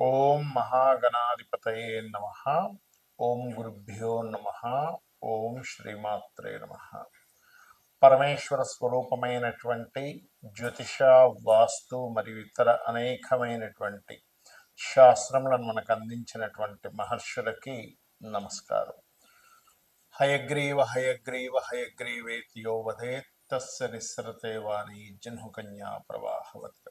ఓం మహాగణాధిపతయే నమ. ఓం గురుభ్యో నమ. ఓం శ్రీమాత్రే నమ. పరమేశ్వర స్వరూపమైనటువంటి జ్యోతిష వాస్తు మరియు ఇతర అనేకమైనటువంటి శాస్త్రములను మనకు అందించినటువంటి మహర్షులకి నమస్కారం. హయగ్రీవ హయగ్రీవ హయగ్రీవేతి యో తస్య నిస్సరతే వాణి జన్హుకన్యా ప్రవాహవత్.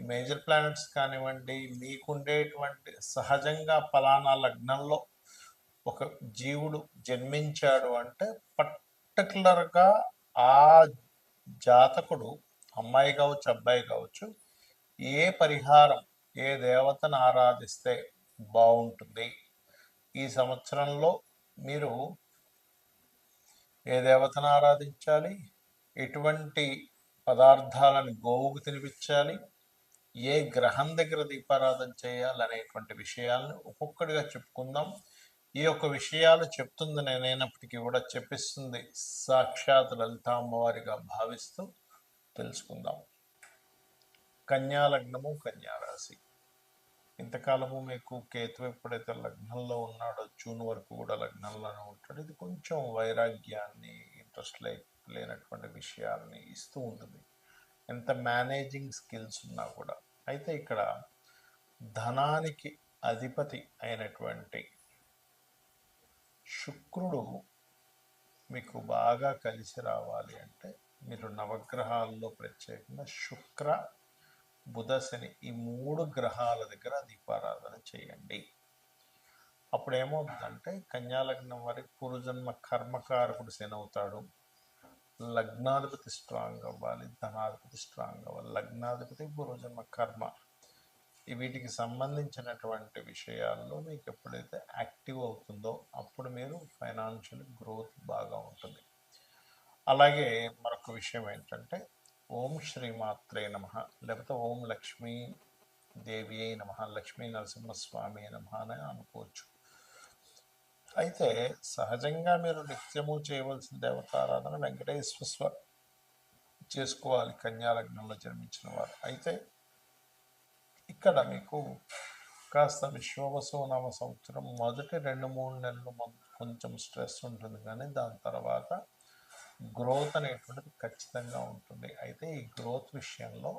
ఈ మేజర్ ప్లానెట్స్ కానివ్వండి మీకుండేటువంటి సహజంగా ఫలానా లగ్నంలో ఒక జీవుడు జన్మించాడు అంటే పర్టికులర్గా ఆ జాతకుడు అమ్మాయి కావచ్చు అబ్బాయి కావచ్చు ఏ పరిహారం ఏ దేవతను ఆరాధిస్తే బాగుంటుంది? ఈ సంవత్సరంలో మీరు ఏ దేవతను ఆరాధించాలి? ఎటువంటి పదార్థాలను గోవుకు తినిపించాలి? ఏ గ్రహం దగ్గర దీపారాధన చేయాలనేటువంటి విషయాలను ఒక్కొక్కటిగా చెప్పుకుందాం. ఈ యొక్క విషయాలు చెప్తుంది నేనైనప్పటికీ కూడా చెప్పిస్తుంది. సాక్షాత్ లలిత అమ్మవారిగా భావిస్తూ తెలుసుకుందాం. కన్యా లగ్నము ఇంతకాలము మీకు కేతు ఎప్పుడైతే లగ్నంలో ఉన్నాడో జూన్ వరకు కూడా లగ్నంలోనే ఉంటాడు. ఇది కొంచెం వైరాగ్యాన్ని ఇంట్రెస్ట్ లే లేనటువంటి విషయాల్ని ఇస్తూ ఉంటుంది. ఎంత మేనేజింగ్ స్కిల్స్ ఉన్నా కూడా అయితే ఇక్కడ ధనానికి అధిపతి అయినటువంటి శుక్రుడు మీకు బాగా కలిసి రావాలి అంటే మీరు నవగ్రహాల్లో ప్రత్యేకంగా శుక్ర బుధశని ఈ మూడు గ్రహాల దగ్గర దీపారాధన చేయండి. అప్పుడు ఏమవుతుందంటే కన్యాలగ్నం వారికి పూర్వజన్మ కర్మకారకుడు శని అవుతాడు. లగ్నాధిపతి స్ట్రాంగ్ అవ్వాలి ధనాధిపతి స్ట్రాంగ్ అవ్వాలి. లగ్నాధిపతి పూర్వజన్మ కర్మ. వీటికి సంబంధించినటువంటి విషయాల్లో మీకు ఎప్పుడైతే యాక్టివ్ అవుతుందో అప్పుడు మీరు ఫైనాన్షియల్ గ్రోత్ బాగా ఉంటుంది. అలాగే మరొక విషయం ఏంటంటే ఓం శ్రీమాత్రే నమ. లేకపోతే ఓం లక్ష్మీ దేవి అయి నమ లక్ష్మీ నరసింహస్వామి నమ అని అనుకోవచ్చు. అయితే సహజంగా మీరు నిత్యము చేయవలసిన దేవతారాధన వెంకటేశ్వర స్వామి చేసుకోవాలి కన్యాలగ్నంలో జన్మించిన వారు. అయితే ఇక్కడ మీకు కాస్త విశ్వవసునామ సంవత్సరం మొదటి రెండు మూడు నెలలు కొంచెం స్ట్రెస్ ఉంటుంది కానీ దాని తర్వాత గ్రోత్ అనేటువంటిది ఖచ్చితంగా ఉంటుంది. అయితే ఈ గ్రోత్ విషయంలో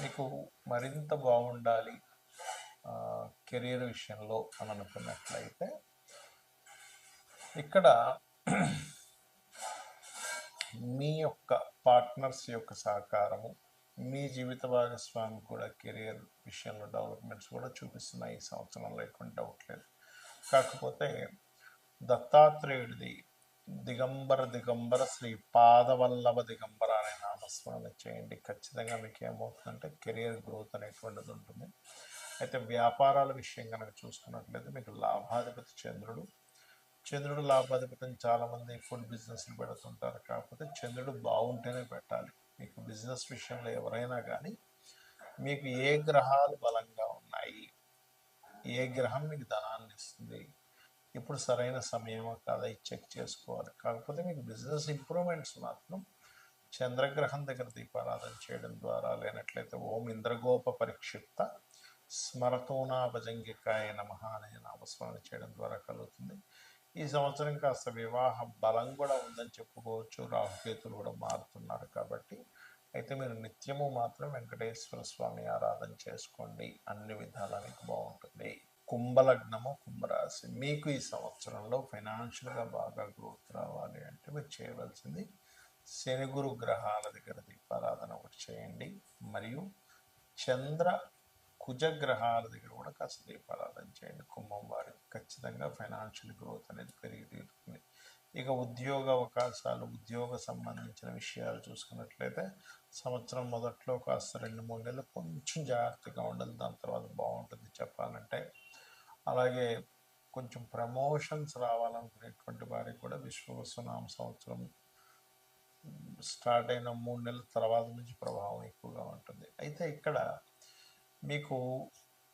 మీకు మరింత బాగుండాలి కెరీర్ విషయంలో అని అనుకున్నట్లయితే ఇక్కడ మీ యొక్క పార్ట్నర్స్ యొక్క సహకారము మీ జీవిత భాగస్వామి కూడా కెరియర్ విషయంలో డెవలప్మెంట్స్ కూడా చూపిస్తున్నాయి ఈ సంవత్సరంలో ఎటువంటి డౌట్ లేదు. కాకపోతే దత్తాత్రేయుడిది దిగంబర దిగంబర శ్రీ పాదవల్లభ దిగంబర అనే నామస్మరణ చేయండి. ఖచ్చితంగా మీకు ఏమవుతుందంటే కెరియర్ గ్రోత్ అనేటువంటిది ఉంటుంది. అయితే వ్యాపారాల విషయం కనుక చూసుకున్నట్లయితే మీకు లాభాధిపతి చంద్రుడు చంద్రుడు లాభాధిపతిని చాలామంది ఫుడ్ బిజినెస్లు పెడుతుంటారు. కాకపోతే చంద్రుడు బాగుంటేనే పెట్టాలి. మీకు బిజినెస్ విషయంలో ఎవరైనా కానీ మీకు ఏ గ్రహాలు బలంగా ఉన్నాయి ఏ గ్రహం మీకు ధనాన్ని ఇస్తుంది ఇప్పుడు సరైన సమయమో కాదా చెక్ చేసుకోవాలి. కాకపోతే మీకు బిజినెస్ ఇంప్రూవ్మెంట్స్ మాత్రం చంద్రగ్రహం దగ్గర దీపారాధన చేయడం ద్వారా లేనట్లయితే ఓం ఇంద్రగోప పరిక్షిప్త స్మరతోనా భజంగికాయ నమ అనే నామస్మరణ చేయడం ద్వారా కలుగుతుంది. ఈ సంవత్సరం కాస్త వివాహ బలం కూడా ఉందని చెప్పుకోవచ్చు. రాహుకేతులు కూడా మారుతున్నారు కాబట్టి అయితే మీరు నిత్యము మాత్రం వెంకటేశ్వర స్వామి ఆరాధన చేసుకోండి. అన్ని విధాలా మీకు బాగుంటుంది. కుంభలగ్నము కుంభరాశి. మీకు ఈ సంవత్సరంలో ఫైనాన్షియల్గా బాగా గ్రోత్ రావాలి అంటే మీరు చేయవలసింది శనిగురు గ్రహాల దగ్గర దీపారాధన ఒకటి చేయండి. మరియు చంద్ర కుజ గ్రహాల దగ్గర కూడా కాస్త దీపారాధన చేయండి. కుంభం వారి ఖచ్చితంగా ఫైనాన్షియల్ గ్రోత్ అనేది పెరిగి తీరుతుంది. ఇక ఉద్యోగ అవకాశాలు ఉద్యోగ సంబంధించిన విషయాలు చూసుకున్నట్లయితే సంవత్సరం మొదట్లో కాస్త రెండు మూడు నెలలు కొంచెం జాగ్రత్తగా ఉండాలి. దాని తర్వాత బాగుంటుంది చెప్పాలంటే. అలాగే కొంచెం ప్రమోషన్స్ రావాలనుకునేటువంటి వారికి కూడా విశ్వవసునామ సంవత్సరం స్టార్ట్ అయిన మూడు నెలల తర్వాత నుంచి ప్రభావం ఎక్కువగా ఉంటుంది. అయితే ఇక్కడ మీకు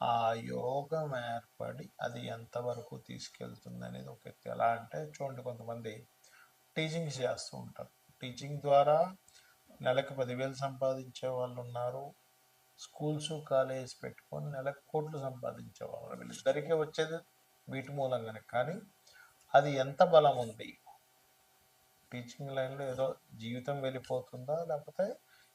ఆ యోగం ఏర్పడి అది ఎంతవరకు తీసుకెళ్తుంది అనేది ఒక ఎత్తు. ఎలా అంటే చూడండి కొంతమంది టీచింగ్స్ చేస్తూ ఉంటారు. టీచింగ్ ద్వారా నెలకు పదివేలు సంపాదించే వాళ్ళు ఉన్నారు. స్కూల్స్ కాలేజ్ పెట్టుకొని నెలకు కోట్లు సంపాదించే వాళ్ళు వీళ్ళిద్దరికీ వచ్చేది వీటి మూలంగానే. కానీ అది ఎంత బలం ఉంది? టీచింగ్ లైన్లో ఏదో జీవితం వెళ్ళిపోతుందా? లేకపోతే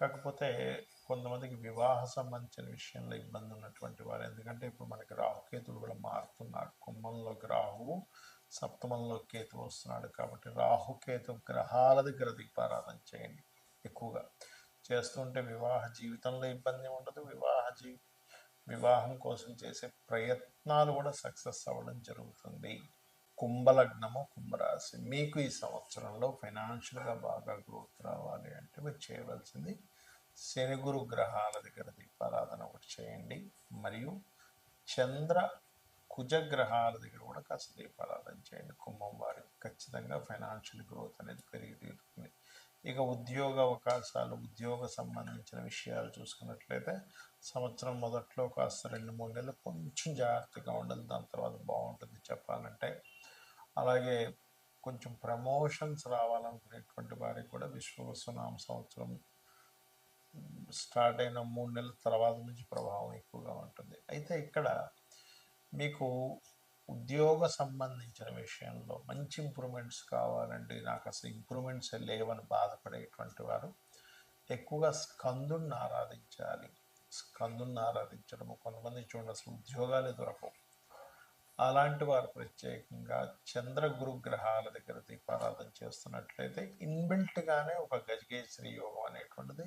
కాకపోతే కొంతమందికి వివాహ సంబంధించిన విషయంలో ఇబ్బంది ఉన్నటువంటి వారు. ఎందుకంటే ఇప్పుడు మనకి రాహుకేతులు కూడా మారుతున్నారు. కుంభంలోకి రాహువు సప్తమంలో కేతు వస్తున్నాడు కాబట్టి రాహుకేతు గ్రహాల దగ్గర దీపారాధన చేయండి ఎక్కువగా. చేస్తుంటే వివాహ జీవితంలో ఇబ్బంది ఉండదు. వివాహ జీ వివాహం కోసం చేసే ప్రయత్నాలు కూడా సక్సెస్ అవ్వడం జరుగుతుంది. కుంభలగ్నము కుంభరాశి. మీకు ఈ సంవత్సరంలో ఫైనాన్షియల్గా బాగా గ్రోత్ రావాలి అంటే మీరు చేయవలసింది శని గురు గ్రహాల దగ్గర దీపారాధన ఒకటి చేయండి. మరియు చంద్ర కుజగ్రహాల దగ్గర కూడా కాస్త దీపారాధన చేయండి. కుంభం వారికి ఖచ్చితంగా ఫైనాన్షియల్ గ్రోత్ అనేది పెరిగి తీరుతుంది. ఇక ఉద్యోగ అవకాశాలు ఉద్యోగ సంబంధించిన విషయాలు చూసుకున్నట్లయితే సంవత్సరం మొదట్లో కాస్త రెండు మూడు నెలలు కొంచెం జాగ్రత్తగా ఉండాలి. దాని తర్వాత బాగుంటుంది చెప్పాలంటే. అలాగే కొంచెం ప్రమోషన్స్ రావాలనుకునేటువంటి వారికి కూడా విశ్వవసునామ సంవత్సరం స్టార్ట్ అయిన మూడు నెలల తర్వాత నుంచి ప్రభావం ఎక్కువగా ఉంటుంది. అయితే ఇక్కడ మీకు ఉద్యోగ సంబంధించిన విషయంలో మంచి ఇంప్రూవ్మెంట్స్ కావాలండి నాకు అసలు ఇంప్రూవ్మెంట్స్ లేవని బాధపడేటువంటి వారు ఎక్కువగా స్కందుని ఆరాధించాలి. స్కందుని ఆరాధించడము కొంతమంది చూడండి అసలు ఉద్యోగాలే దొరకవు. అలాంటి వారు ప్రత్యేకంగా చంద్ర గురుగ్రహాల దగ్గర దీపారాధన చేస్తున్నట్లయితే ఇన్బిల్ట్గానే ఒక గజగేశ్వరి యోగం అనేటువంటిది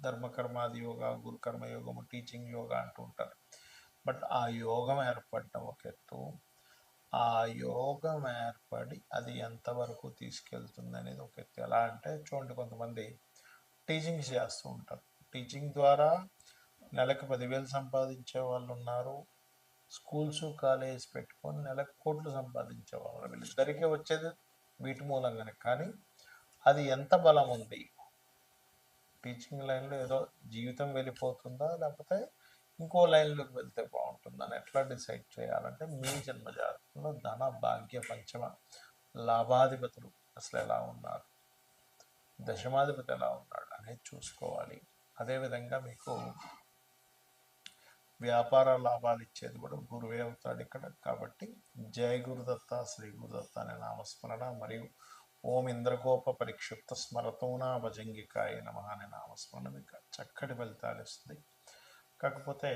ధర్మకర్మాది యోగా గురుకర్మ యోగము టీచింగ్ యోగా అంటూ ఉంటారు. బట్ ఆ యోగం ఏర్పడటం ఒక ఎత్తు. ఆ యోగం ఏర్పడి అది ఎంతవరకు తీసుకెళ్తుంది అనేది ఒక ఎత్తు. ఎలా అంటే చూడండి కొంతమంది టీచింగ్స్ చేస్తూ ఉంటారు. టీచింగ్ ద్వారా నెలకు పదివేలు సంపాదించే వాళ్ళు ఉన్నారు. స్కూల్స్ కాలేజ్ పెట్టుకొని నెలకు కోట్లు సంపాదించే వాళ్ళు వీళ్ళిద్దరికీ వచ్చేది వీటి మూలంగానే. కానీ అది ఎంత బలం ఉంది? టీచింగ్ లైన్లో ఏదో జీవితం వెళ్ళిపోతుందా? లేకపోతే ఇంకో లైన్లోకి వెళ్తే బాగుంటుందని ఎట్లా డిసైడ్ చేయాలంటే మీ జన్మ జాతకంలో ధన భాగ్య పంచమ లాభాధిపతులు అసలు ఎలా ఉన్నారు? దశమాధిపతి ఎలా ఉన్నాడు? అనేది చూసుకోవాలి. అదేవిధంగా మీకు వ్యాపార లాభాలు ఇచ్చేది కూడా గురువే అవుతాడు ఇక్కడ. కాబట్టి జయ గురుదత్త శ్రీ గురుదత్త అనే నామస్మరణ మరియు ఓం ఇంద్రగోప పరిక్షిప్త స్మరతోనా భజంగికాయ నమ అనే నామస్మరణ చక్కటి ఫలితాలు ఇస్తుంది. కాకపోతే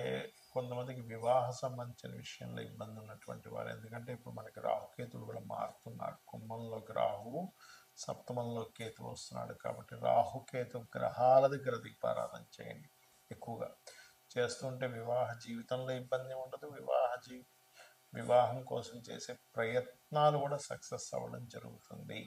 కొంతమందికి వివాహ సంబంధించిన విషయంలో ఇబ్బంది ఉన్నటువంటి వారు ఎందుకంటే ఇప్పుడు మనకి రాహుకేతులు కూడా మారుతున్నారు. కుంభంలోకి రాహువు సప్తమంలో కేతు వస్తున్నాడు కాబట్టి రాహుకేతు గ్రహాల దగ్గర దీపారాధన చేయండి ఎక్కువగా. చేస్తుంటే వివాహ జీవితంలో ఇబ్బంది ఉండదు. వివాహ జీ వివాహం కోసం చేసే ప్రయత్నాలు కూడా సక్సెస్ అవ్వడం జరుగుతుంది.